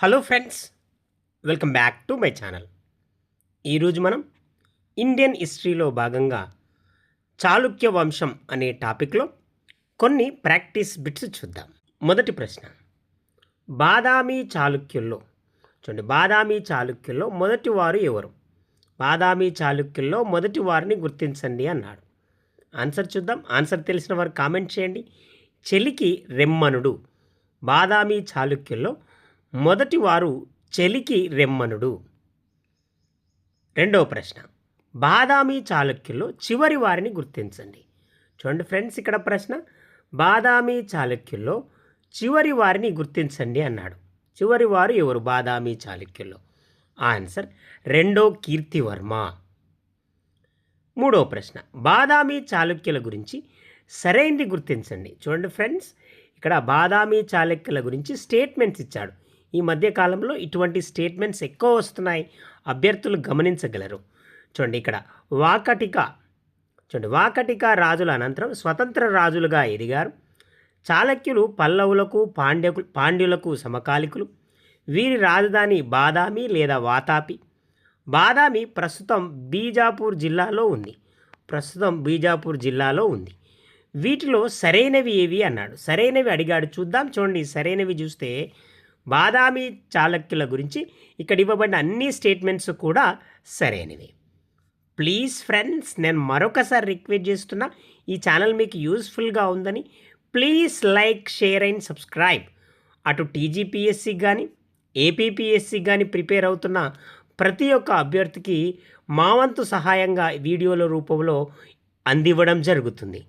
Hello friends welcome back to my channel. ఈరోజు మనం Indian హిస్టరీలో భాగంగా చాళుక్య వంశం అనే టాపిక్లో కొన్ని ప్రాక్టీస్ బిట్స్ చూద్దాం. మొదటి ప్రశ్న బాదామి చాళుక్యుల్లో చూడండి బాదామి చాళుక్యుల్లో మొదటి వారు ఎవరు? బాదామి చాళుక్యుల్లో మొదటి వారిని గుర్తించండి అన్నాడు. ఆన్సర్ చూద్దాం. ఆన్సర్ తెలిసిన వారు కామెంట్ చేయండి. చెలికి రెమ్మనుడు బాదామి చాళుక్యుల్లో మొదటి వారు చెలికి రెమ్మనుడు. రెండవ ప్రశ్న. బాదామి చాళుక్యుల్లో చివరి వారిని గుర్తించండి. చూడండి ఫ్రెండ్స్ ఇక్కడ ప్రశ్న. బాదామి చాళుక్యుల్లో చివరి వారిని గుర్తించండి అన్నాడు. చివరి వారు ఎవరు? బాదామి చాళుక్యుల్లో. ఆన్సర్ రెండో కీర్తివర్మ. మూడో ప్రశ్న. బాదామి చాళుక్యుల గురించి సరైంది గుర్తించండి. చూడండి ఫ్రెండ్స్ ఇక్కడ బాదామి చాళుక్యుల గురించి స్టేట్మెంట్స్ ఇచ్చాడు. ఈ మధ్యకాలంలో ఇటువంటి స్టేట్మెంట్స్ ఎక్కువ వస్తున్నాయి. అభ్యర్థులు గమనించగలరు. చూడండి ఇక్కడ. వాకటిక. చూడండి. వాకటిక రాజుల అనంతరం స్వతంత్ర రాజులుగా ఎదిగారు. చాళక్యులు పల్లవులకు పాండ్యకు పాండ్యులకు సమకాలికులు. వీరి రాజధాని బాదామి లేదా వాతాపి. బాదామి ప్రస్తుతం బీజాపూర్ జిల్లాలో ఉంది. ప్రస్తుతం బీజాపూర్ జిల్లాలో ఉంది. వీటిలో సరైనవి ఏవి అన్నాడు. సరైనవి అడిగాడు. చూద్దాం. చూడండి. సరైనవి చూస్తే బాదామి చాళక్యుల గురించి ఇక్కడ ఇవ్వబడిన అన్ని స్టేట్మెంట్స్ కూడా సరైనవి. ప్లీజ్ ఫ్రెండ్స్ నేను మరొకసారి రిక్వెస్ట్ చేస్తున్నా ఈ ఛానల్ మీకు యూస్ఫుల్గా ఉందని please like share and subscribe. అటు టీజీపీఎస్సి కానీ ఏపీపీఎస్సి కానీ ప్రిపేర్ అవుతున్న ప్రతి ఒక్క అభ్యర్థికి మా వంతు సహాయంగా వీడియోల రూపంలో అందివ్వడం జరుగుతుంది.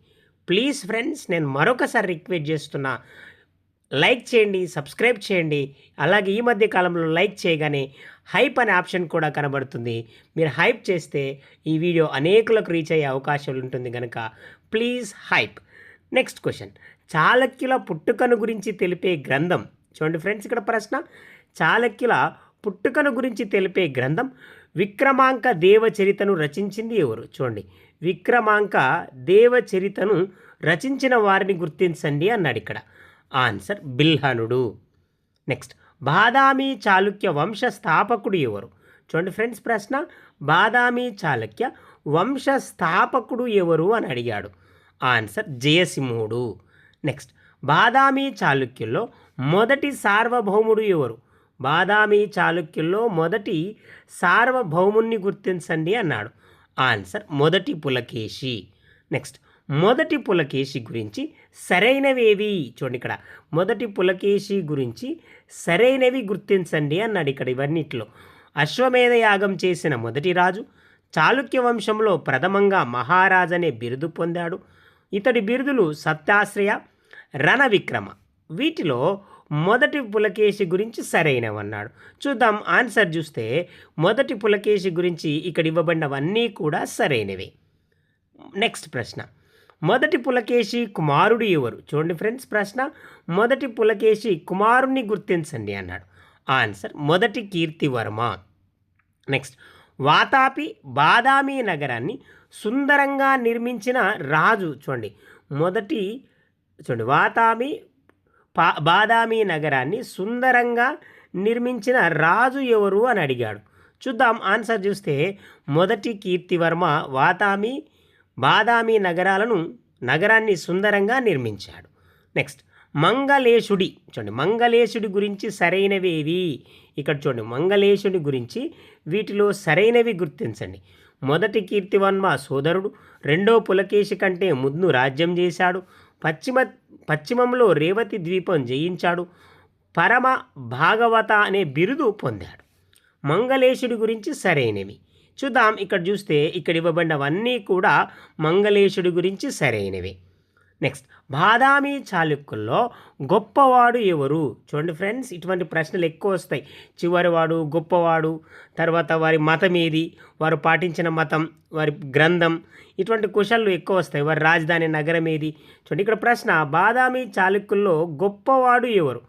ప్లీజ్ ఫ్రెండ్స్ నేను మరొకసారి రిక్వెస్ట్ చేస్తున్నా లైక్ చేయండి సబ్స్క్రైబ్ చేయండి. అలాగే ఈ మధ్య కాలంలో లైక్ చేయగానే హైప్ అనే ఆప్షన్ కూడా కనబడుతుంది. మీరు హైప్ చేస్తే ఈ వీడియో అనేకులకు రీచ్ అయ్యే అవకాశం ఉంటుంది కనుక ప్లీజ్ హైప్. Next question. చాళక్యుల పుట్టుకను గురించి తెలిపే గ్రంథం. చూడండి ఫ్రెండ్స్ ఇక్కడ ప్రశ్న. చాళక్యుల పుట్టుకను గురించి తెలిపే గ్రంథం విక్రమాంక దేవచరితను రచించింది ఎవరు? చూడండి. విక్రమాంక దేవచరితను రచించిన వారిని గుర్తించండి అన్నాడు ఇక్కడ. ఆన్సర్ బిల్హనుడు నెక్స్ట్ బాదామి చాళుక్య వంశ స్థాపకుడు ఎవరు? చూడండి ఫ్రెండ్స్ ప్రశ్న బాదామి చాళుక్య వంశ స్థాపకుడు ఎవరు అని అడిగాడు. ఆన్సర్ జయసింహుడు. నెక్స్ట్ బాదామి చాళుక్యుల్లో మొదటి సార్వభౌముడు ఎవరు? బాదామి చాళుక్యుల్లో మొదటి సార్వభౌముణ్ణి గుర్తించండి అన్నాడు. ఆన్సర్ మొదటి పులకేశి. నెక్స్ట్ మొదటి పులకేశి గురించి సరైనవేవి? చూడండి ఇక్కడ. మొదటి పులకేశి గురించి సరైనవి గుర్తించండి అన్నాడు ఇక్కడ ఇవన్నిట్లో. అశ్వమేధ యాగం చేసిన మొదటి రాజు చాళుక్య వంశంలో ప్రథమంగా మహారాజ్ అనే బిరుదు పొందాడు. ఇతడి బిరుదులు సత్యాశ్రయ రణవిక్రమ. వీటిలో మొదటి పులకేశి గురించి సరైనవన్నాడు. చూద్దాం ఆన్సర్ చూస్తే మొదటి పులకేశి గురించి ఇక్కడ ఇవ్వబడినవన్నీ కూడా సరైనవే. నెక్స్ట్ ప్రశ్న. మొదటి పులకేశి కుమారుడు ఎవరు? చూడండి ఫ్రెండ్స్ ప్రశ్న. మొదటి పులకేశి కుమారుణ్ణి గుర్తించండి అన్నాడు. ఆన్సర్ మొదటి కీర్తివర్మ. నెక్స్ట్. వాతాపి బాదామి నగరాన్ని సుందరంగా నిర్మించిన రాజు చూడండి. మొదటి చూడండి. వాతామి పా బాదామి నగరాన్ని సుందరంగా నిర్మించిన రాజు ఎవరు అని అడిగాడు. చూద్దాం ఆన్సర్ చూస్తే మొదటి కీర్తివర్మ వాతామి బాదామి నగరాలను నగరాన్ని సుందరంగా నిర్మించాడు. నెక్స్ట్ మంగళేశుడి. చూడండి మంగళేశుడి గురించి సరైనవేవి ఇక్కడ చూడండి మంగళేశుడి గురించి వీటిలో సరైనవి గుర్తించండి. మొదటి కీర్తివర్మ సోదరుడు రెండో పులకేశి కంటే ముందు రాజ్యం చేశాడు. పశ్చిమ పశ్చిమంలో రేవతి ద్వీపం జయించాడు. పరమ భాగవత అనే బిరుదు పొందాడు. మంగళేశుడి గురించి సరైనవి. చూద్దాం. ఇక్కడ చూస్తే ఇక్కడ ఇవ్వబడినవన్నీ కూడా మంగళేశుడి గురించి సరైనవి. నెక్స్ట్ బాదామి చాళుక్యుల్లో గొప్పవాడు ఎవరు? చూడండి ఫ్రెండ్స్ ఇటువంటి ప్రశ్నలు ఎక్కువ వస్తాయి. చివరివాడు గొప్పవాడు తర్వాత వారి మతం ఏది? వారు పాటించిన మతం వారి గ్రంథం ఇటువంటి క్వశ్చన్లు ఎక్కువ వస్తాయి. వారి రాజధాని నగరం ఏది? చూడండి ఇక్కడ ప్రశ్న బాదామి చాళుక్యుల్లో గొప్పవాడు ఎవరు?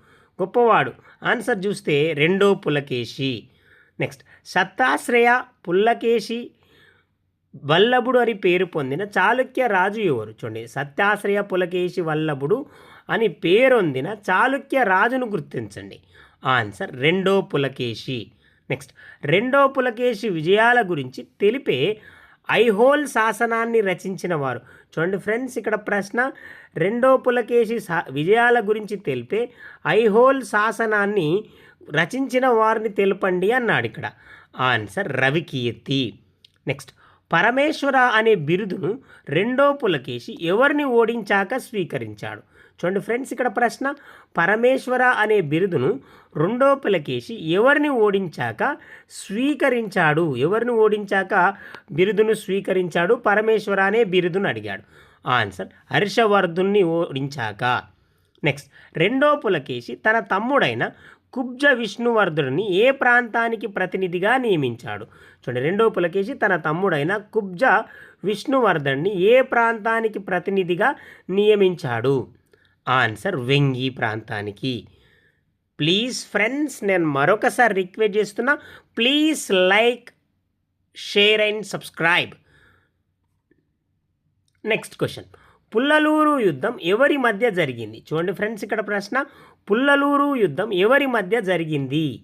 గొప్పవాడు. ఆన్సర్ చూస్తే రెండో పులకేశి. నెక్స్ట్ సత్తాశ్రయ పుల్లకేశి వల్లభుడు అని పేరు పొందిన చాళుక్య రాజు ఎవరు? చూడండి. సత్యాశ్రయ పులకేశి వల్లభుడు అని పేరొందిన చాళుక్య రాజును గుర్తించండి. ఆన్సర్ రెండో పులకేశి. నెక్స్ట్. రెండో పులకేశి విజయాల గురించి తెలిపే ఐహోల్ శాసనాన్ని రచించిన వారు. చూడండి ఫ్రెండ్స్ ఇక్కడ ప్రశ్న రెండో పులకేశి సా విజయాల గురించి తెలిపే ఐహోల్ శాసనాన్ని రచించిన వారిని తెలుపండి అన్నాడు ఇక్కడ. ఆన్సర్ రవికీర్తి నెక్స్ట్ పరమేశ్వర అనే బిరుదును రెండో పులకేశి ఎవరిని ఓడించాక స్వీకరించాడు? చూడండి ఫ్రెండ్స్ ఇక్కడ ప్రశ్న పరమేశ్వర అనే బిరుదును రెండో పులకేశి ఎవరిని ఓడించాక స్వీకరించాడు? ఎవరిని ఓడించాక బిరుదును స్వీకరించాడు? పరమేశ్వర అనే బిరుదును అడిగాడు. ఆన్సర్ హర్షవర్ధుణ్ణి ఓడించాక. నెక్స్ట్ రెండో పులకేశి తన తమ్ముడైన కుబ్జ విష్ణువర్ధుడిని ఏ ప్రాంతానికి ప్రతినిధిగా నియమించాడు? చూడండి రెండో పులకేశి తన తమ్ముడైన కుబ్జ విష్ణువర్ధన్ని ఏ ప్రాంతానికి ప్రతినిధిగా నియమించాడు? ఆన్సర్ వెంగి ప్రాంతానికి. ప్లీజ్ ఫ్రెండ్స్ నేను మరొకసారి రిక్వెస్ట్ చేస్తున్నా please like share and subscribe. Next question. Pullaluru యుద్ధం ఎవరి మధ్య జరిగింది? చూడండి ఫ్రెండ్స్ ఇక్కడ ప్రశ్న పుల్లలూరు యుద్ధం ఎవరి మధ్య జరిగింది?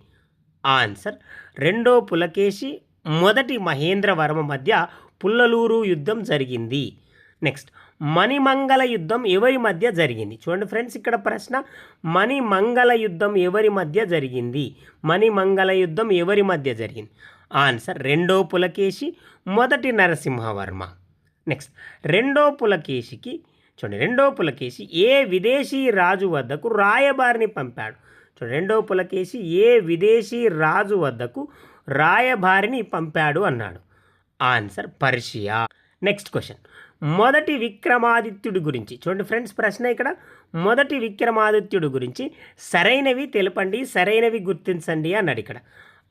ఆన్సర్ రెండో పులకేశి మొదటి మహేంద్రవర్మ మధ్య పుల్లలూరు యుద్ధం జరిగింది. నెక్స్ట్ మణిమంగళ యుద్ధం ఎవరి మధ్య జరిగింది? చూడండి ఫ్రెండ్స్ ఇక్కడ ప్రశ్న మణిమంగళ యుద్ధం ఎవరి మధ్య జరిగింది? మణిమంగళ యుద్ధం ఎవరి మధ్య జరిగింది? ఆన్సర్ రెండో పులకేశి మొదటి నరసింహవర్మ. నెక్స్ట్ రెండో పులకేశికి చూడండి రెండో పులకేశి ఏ విదేశీ రాజు వద్దకు రాయబారిని పంపాడు. చూడండి రెండో పులకేశి ఏ విదేశీ రాజు వద్దకు రాయబారిని పంపాడు అన్నాడు. Answer Persia. Next question. మొదటి విక్రమాదిత్యుడి గురించి. చూడండి ఫ్రెండ్స్ ప్రశ్న ఇక్కడ. మొదటి విక్రమాదిత్యుడి గురించి సరైనవి తెలపండి సరైనవి గుర్తించండి అన్నాడు ఇక్కడ.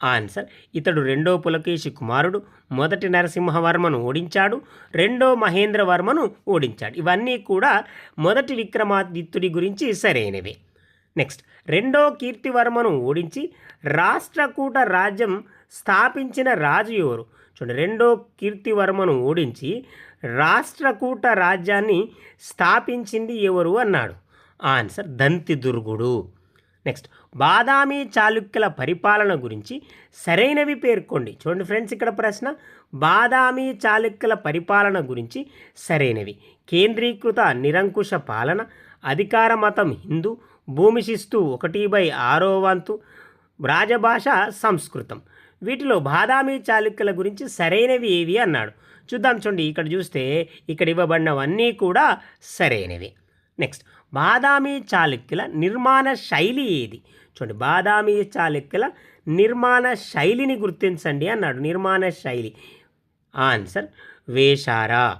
ఆన్సర్. ఇతడు రెండో పులకేశి కుమారుడు మొదటి నరసింహవర్మను ఓడించాడు రెండో మహేంద్రవర్మను ఓడించాడు. ఇవన్నీ కూడా మొదటి విక్రమాదిత్యుడి గురించి సరైనవే. నెక్స్ట్ రెండో కీర్తివర్మను ఓడించి రాష్ట్రకూట రాజ్యం స్థాపించిన రాజు ఎవరు? చూడండి రెండో కీర్తివర్మను ఓడించి రాష్ట్రకూట రాజ్యాన్ని స్థాపించింది ఎవరు అన్నాడు? ఆన్సర్ దంతిదుర్గుడు. నెక్స్ట్ బాదామి చాళుక్యుల పరిపాలన గురించి సరైనవి పేర్కొండి. చూడండి ఫ్రెండ్స్ ఇక్కడ ప్రశ్న. బాదామి చాళుక్యుల పరిపాలన గురించి సరైనవి. కేంద్రీకృత నిరంకుశ పాలన అధికార మతం హిందూ భూమి శిస్తు ఒకటి బై ఆరో వంతు రాజభాష సంస్కృతం. వీటిలో బాదామి చాళుక్యుల గురించి సరైనవి ఏవి అన్నాడు. చూద్దాం చూడండి ఇక్కడ చూస్తే ఇక్కడ ఇవ్వబడినవన్నీ కూడా సరైనవి. నెక్స్ట్ బాదామి చాళుక్యుల నిర్మాణ శైలి ఏది? చూడండి. బాదామి చాళుక్యుల నిర్మాణ శైలిని గుర్తించండి అన్నాడు. నిర్మాణ శైలి. ఆన్సర్ వేషారా.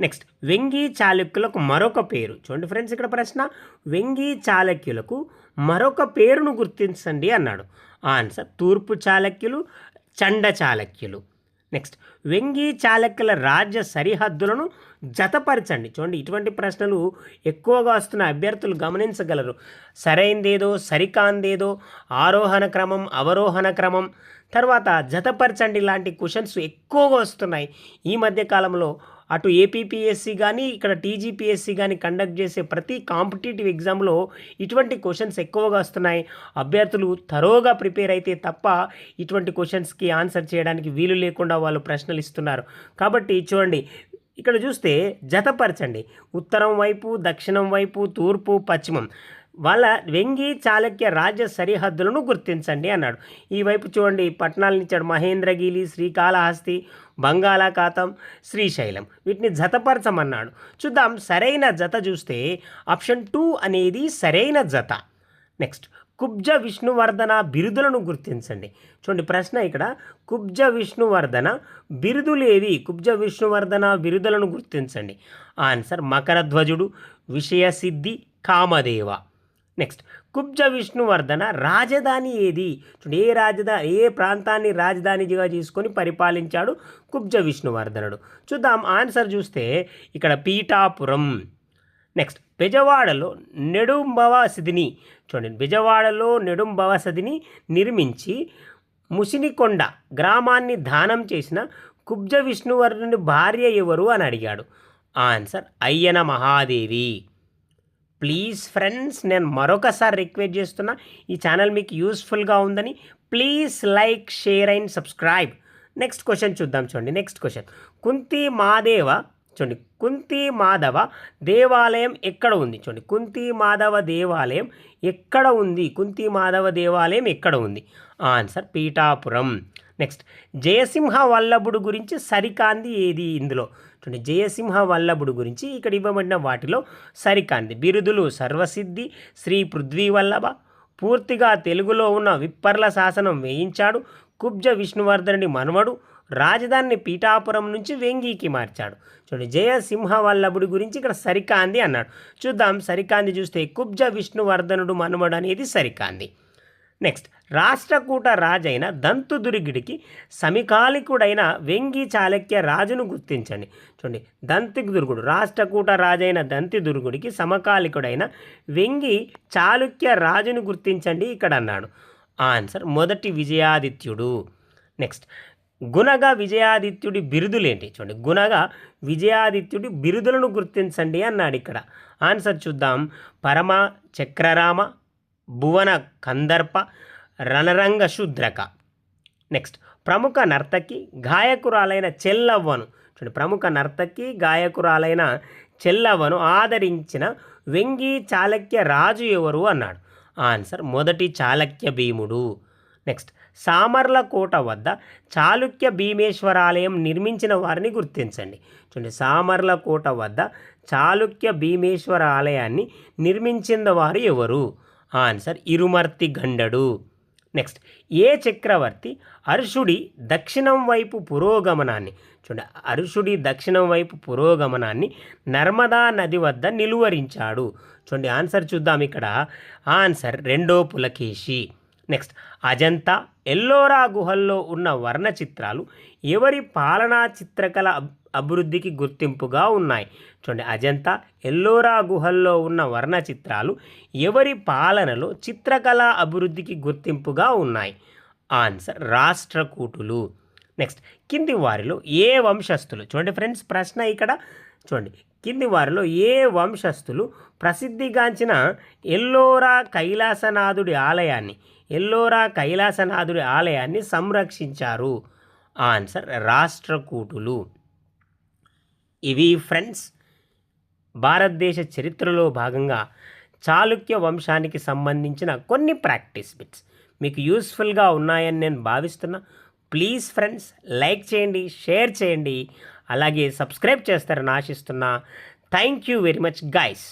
నెక్స్ట్ వెంగి చాళుక్యులకు మరొక పేరు. చూడండి ఫ్రెండ్స్ ఇక్కడ ప్రశ్న. వెంగి చాళుక్యులకు మరొక పేరును గుర్తించండి అన్నాడు. ఆన్సర్ తూర్పు చాళుక్యులు చండ చాళుక్యులు. నెక్స్ట్ వెంగి చాళుక్యుల రాజ్య సరిహద్దులను జతపరచండి. చూడండి ఇటువంటి ప్రశ్నలు ఎక్కువగా వస్తున్న అభ్యర్థులు గమనించగలరు. సరైందేదో సరికాందేదో ఆరోహణ క్రమం అవరోహణ క్రమం తర్వాత జతపరచండి లాంటి క్వశ్చన్స్ ఎక్కువగా వస్తున్నాయి. ఈ మధ్య కాలంలో అటు ఏపీపీఎస్సీ కానీ ఇక్కడ టీజీపీఎస్సీ కానీ కండక్ట్ చేసే ప్రతి కాంపిటేటివ్ ఎగ్జామ్లో ఇటువంటి క్వశ్చన్స్ ఎక్కువగా వస్తున్నాయి. అభ్యర్థులు తరోగా ప్రిపేర్ అయితే తప్ప ఇటువంటి క్వశ్చన్స్కి ఆన్సర్ చేయడానికి వీలు లేకుండా వాళ్ళు ప్రశ్నలు ఇస్తున్నారు. కాబట్టి చూడండి ఇక్కడ చూస్తే జతపరచండి. ఉత్తరం వైపు దక్షిణం వైపు తూర్పు పశ్చిమం. వాళ్ళ వెంగి చాళుక్య రాజ్య సరిహద్దులను గుర్తించండి అన్నాడు. ఈ వైపు చూడండి పట్టణాలను ఇచ్చాడు మహేంద్రగిరి శ్రీకాళహస్తి బంగాళాఖాతం శ్రీశైలం. వీటిని జతపరచమన్నాడు. చూద్దాం సరైన జత చూస్తే ఆప్షన్ టూ అనేది సరైన జత. నెక్స్ట్. కుబ్జ విష్ణువర్ధన బిరుదులను గుర్తించండి. చూడండి ప్రశ్న ఇక్కడ కుబ్జ విష్ణువర్ధన బిరుదులేవి? కుబ్జ విష్ణువర్ధన బిరుదులను గుర్తించండి. ఆన్సర్ మకరధ్వజుడు విషయసిద్ధి కామదేవ. నెక్స్ట్ కుబ్జ విష్ణువర్ధన రాజధాని ఏది? చూడండి ఏ రాజధాని ఏ ప్రాంతాన్ని రాజధానిగా తీసుకొని పరిపాలించాడు కుబ్జ విష్ణువర్ధనుడు? చూద్దాం ఆన్సర్ చూస్తే ఇక్కడ పీఠాపురం. నెక్స్ట్ బెజవాడలో నెడుంబవసదిని చూడండి బెజవాడలో నెడుంబవసదిని నిర్మించి ముసినికొండ గ్రామాన్ని దానం చేసిన కుబ్జ విష్ణువర్ధుని భార్య ఎవరు అని అడిగాడు. Answer Ayyana Mahadevi. Please friends నేను మరొకసారి రిక్వెస్ట్ చేస్తున్నా ఈ ఛానల్ మీకు యూస్ఫుల్గా ఉందని please like share and subscribe. Next question చూద్దాం చూడండి నెక్స్ట్ క్వశ్చన్. కుంతి మాదేవ చూడండి కుంతి మాధవ దేవాలయం ఎక్కడ ఉంది? చూడండి కుంతి మాధవ దేవాలయం ఎక్కడ ఉంది? కుంతి మాధవ దేవాలయం ఎక్కడ ఉంది? ఆన్సర్ పీఠాపురం. నెక్స్ట్ జయసింహ వల్లభుడు గురించి సరికాంది ఏది ఇందులో? చూడండి జయసింహ వల్లభుడు గురించి ఇక్కడ ఇవ్వబడిన వాటిలో సరికాంది. బిరుదులు సర్వసిద్ధి శ్రీ పృథ్వీ వల్లభ పూర్తిగా తెలుగులో ఉన్న విప్పర్ల శాసనం వేయించాడు కుబ్జ విష్ణువర్ధనుడి మనవడు రాజధానిని పీఠాపురం నుంచి వెంగికి మార్చాడు. చూడండి జయసింహ వల్లభుడి గురించి ఇక్కడ సరికాంది అన్నాడు. చూద్దాం సరికాంది చూస్తే కుబ్జ విష్ణువర్ధనుడు మనుమడు అనేది సరికాంది. నెక్స్ట్ రాష్ట్రకూట రాజైన దంతుదురిగుడికి సమకాలికుడైన వెంగి చాళక్య రాజును గుర్తించండి. చూడండి దంతిదుర్గుడు రాష్ట్రకూట రాజైన దంతిదుర్గుడికి సమకాలికుడైన వెంగి చాళుక్య రాజును గుర్తించండి ఇక్కడ అన్నాడు. ఆన్సర్ మొదటి విజయాదిత్యుడు. నెక్స్ట్ గుణగా విజయాదిత్యుడి బిరుదులేంటి? చూడండి గుణగా విజయాదిత్యుడి బిరుదులను గుర్తించండి అన్నాడు ఇక్కడ. ఆన్సర్ చూద్దాం. పరమ చక్రరామ భువన కందర్ప రణరంగ శూద్రక. నెక్స్ట్ ప్రముఖ నర్తకి గాయకురాలైన చెల్లవ్వను. చూడండి ప్రముఖ నర్తకి గాయకురాలైన చెల్లవ్వను ఆదరించిన వెంగి చాళక్య రాజు ఎవరు అన్నాడు. ఆన్సర్ మొదటి చాళక్య భీముడు. నెక్స్ట్ సామర్లకోట వద్ద చాళుక్య భీమేశ్వరాలయం నిర్మించిన వారిని గుర్తించండి. చూడండి సామర్లకోట వద్ద చాళుక్య భీమేశ్వర ఆలయాన్ని నిర్మించిన వారు ఎవరు? ఆన్సర్ ఇరుమర్తి గండడు. నెక్స్ట్ ఏ చక్రవర్తి అర్షుడి దక్షిణం వైపు పురోగమనాన్ని? చూడండి అర్షుడి దక్షిణం వైపు పురోగమనాన్ని నర్మదా నది వద్ద నిలువరించాడు. చూడండి ఆన్సర్ చూద్దాం ఇక్కడ. ఆన్సర్ రెండో పులకేశి. నెక్స్ట్ అజంతా ఎల్లోరా గుహల్లో ఉన్న వర్ణ చిత్రాలు ఎవరి పాలనా చిత్రకళ అబ్- అభివృద్ధికి గుర్తింపుగా ఉన్నాయి? చూడండి అజంతా ఎల్లోరా గుహల్లో ఉన్న వర్ణ చిత్రాలు ఎవరి పాలనలో చిత్రకళ అభివృద్ధికి గుర్తింపుగా ఉన్నాయి? ఆన్సర్ రాష్ట్రకూటులు. నెక్స్ట్ కింది వారిలో ఏ వంశస్థులు? చూడండి ఫ్రెండ్స్ ప్రశ్న ఇక్కడ. చూడండి కింది వారిలో ఏ వంశస్థులు ప్రసిద్ధిగాంచిన ఎల్లోరా కైలాసనాథుడి ఆలయాన్ని ఎల్లోరా కైలాసనాథుడి ఆలయాన్ని సంరక్షించారు. ఆన్సర్ రాష్ట్రకూటులు. ఇవి ఫ్రెండ్స్ భారతదేశ చరిత్రలో భాగంగా చాళుక్య వంశానికి సంబంధించిన కొన్ని ప్రాక్టీస్ బిట్స్. మీకు యూస్ఫుల్గా ఉన్నాయని నేను భావిస్తున్నా. ప్లీజ్ ఫ్రెండ్స్ లైక్ చేయండి షేర్ చేయండి. అలాగే సబ్స్క్రైబ్ చేస్తారని ఆశిస్తున్నా. Thank you very much guys